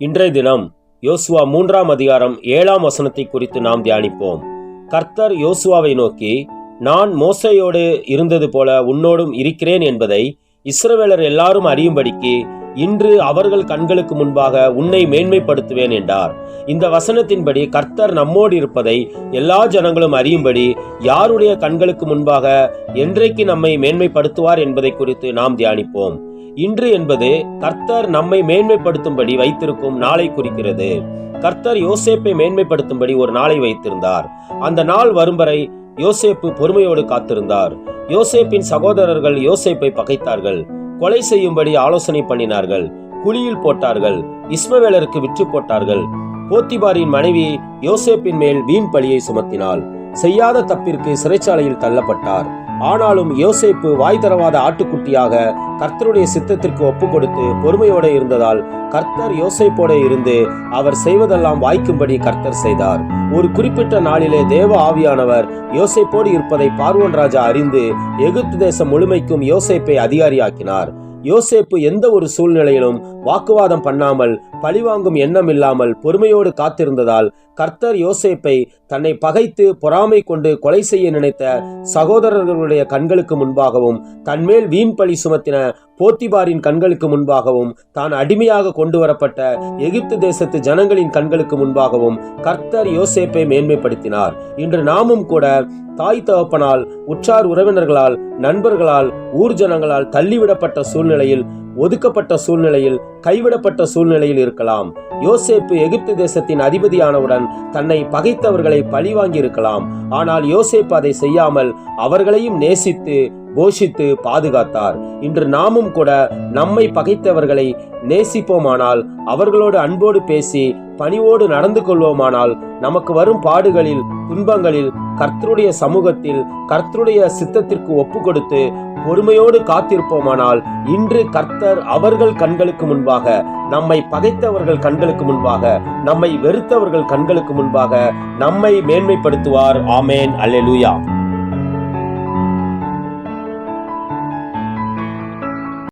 இன்றைய தினம் யோசுவா மூன்றாம் அதிகாரம் ஏழாம் வசனத்தை குறித்து நாம் தியானிப்போம். கர்த்தர் யோசுவாவை நோக்கி நான் மோசையோடு இருந்தது போல உன்னோடும் இருக்கிறேன் என்பதை இஸ்ரவேலர் எல்லாரும் அறியும்படிக்கு இன்று அவர்கள் கண்களுக்கு முன்பாக உன்னை மேன்மைப்படுத்துவேன் என்றார். இந்த வசனத்தின்படி கர்த்தர் நம்மோடு இருப்பதை எல்லா ஜனங்களும் அறியும்படி யாருடைய கண்களுக்கு முன்பாக என்றைக்கு நம்மை மேன்மைப்படுத்துவார் என்பதை குறித்து நாம் தியானிப்போம். இன்று என்பது கர்த்தர் நம்மை மேன்மைப்படுத்தும்படி வைத்திருக்கும் நாளை குறிக்கிறது. கர்த்தர் யோசேப்பை மேன்மைப்படுத்தும்படி ஒரு நாளை வைத்திருந்தார். அந்த நாள் வரும் வரை யோசேப்பு பொறுமையோடு காத்திருந்தார். யோசேப்பின் சகோதரர்கள் யோசேப்பை பகைத்தார்கள். கொலை செய்யும்படி ஆலோசனை பண்ணினார்கள். குழியில் போட்டார்கள். இஸ்மவேலருக்கு விற்று போட்டார்கள். போத்திபாரின் மனைவி யோசேப்பின் மேல் வீண் பழியை சுமத்தினாள். செய்யாத தப்பிற்கு சிறைச்சாலையில் தள்ளப்பட்டார். ஆனாலும் யோசேப்பு வாய் தரவாத ஆட்டுக்குட்டியாக கர்த்தருடைய சித்தத்திற்கு ஒப்பு கொடுத்து பொறுமையோடு இருந்ததால் கர்த்தர் யோசைப்போட இருந்து அவர் செய்வதெல்லாம் வாய்க்கும்படி கர்த்தர் செய்தார். ஒரு குறிப்பிட்ட நாளிலே தேவ ஆவியானவர் யோசைப்போடு இருப்பதை பார்வோன் ராஜா அறிந்து எகிப்து தேசம் முழுமைக்கும் யோசேப்பை அதிகாரியாக்கினார். யோசேப்பு எந்த ஒரு சூழ்நிலையிலும் வாக்குவாதம் பண்ணாமல் பழிவாங்கும் எண்ணம் இல்லாமல் பொறுமையோடு காத்திருந்ததால் கர்த்தர் யோசேப்பை தன்னை பகைத்து பொறாமை கொண்டு கொலை செய்ய நினைத்த சகோதரர்களுடைய கண்களுக்கு முன்பாகவும் தன்மேல் வீண் பழி சுமத்தின போத்திபாரின் கண்களுக்கு முன்பாகவும் தான் அடிமையாக கொண்டு வரப்பட்ட எகிப்து தேசத்து ஜனங்களின் கண்களுக்கு முன்பாகவும் கர்த்தர் யோசேப்பை மேன்மைப்படுத்தினார். இன்று நாமும் கூட தாய் தகப்பனால் உற்றார் உறவினர்களால் நண்பர்களால் ஊர் ஜனங்களால் தள்ளிவிடப்பட்ட சூழ்நிலையில் ஒதுக்கப்பட்ட சூழ்நிலையில் கைவிடப்பட்ட சூழ்நிலையில் இருக்கலாம். யோசேப்பு எகிப்து தேசத்தின் அதிபதியானவுடன் தன்னை பகைத்தவர்களை பழிவாங்கி இருக்கலாம் ஆனால் யோசேப்பு அதை செய்யாமல் அவர்களையும் நேசித்து போஷித்து பாதுகாத்தார். இன்று நாமும் கூட நம்மை பகைத்தவர்களை நேசிப்போமானால் அவர்களோடு அன்போடு பேசி பணிவோடு நடந்து கொள்வோமானால் நமக்கு வரும் பாடுகளில் துன்பங்களில் கர்த்தருடைய சமூகத்தில் கர்த்தருடைய சித்தத்திற்கு ஒப்பு கொடுத்து பொறுமையோடு காத்திருப்போமானால் இன்று கர்த்தர் அவர்கள் கண்களுக்கு முன்பாக நம்மை பகைத்தவர்கள் கண்களுக்கு முன்பாக நம்மை வெறுத்தவர்கள் கண்களுக்கு முன்பாக நம்மை மேன்மைப்படுத்துவார். ஆமேன். அல்லேலூயா.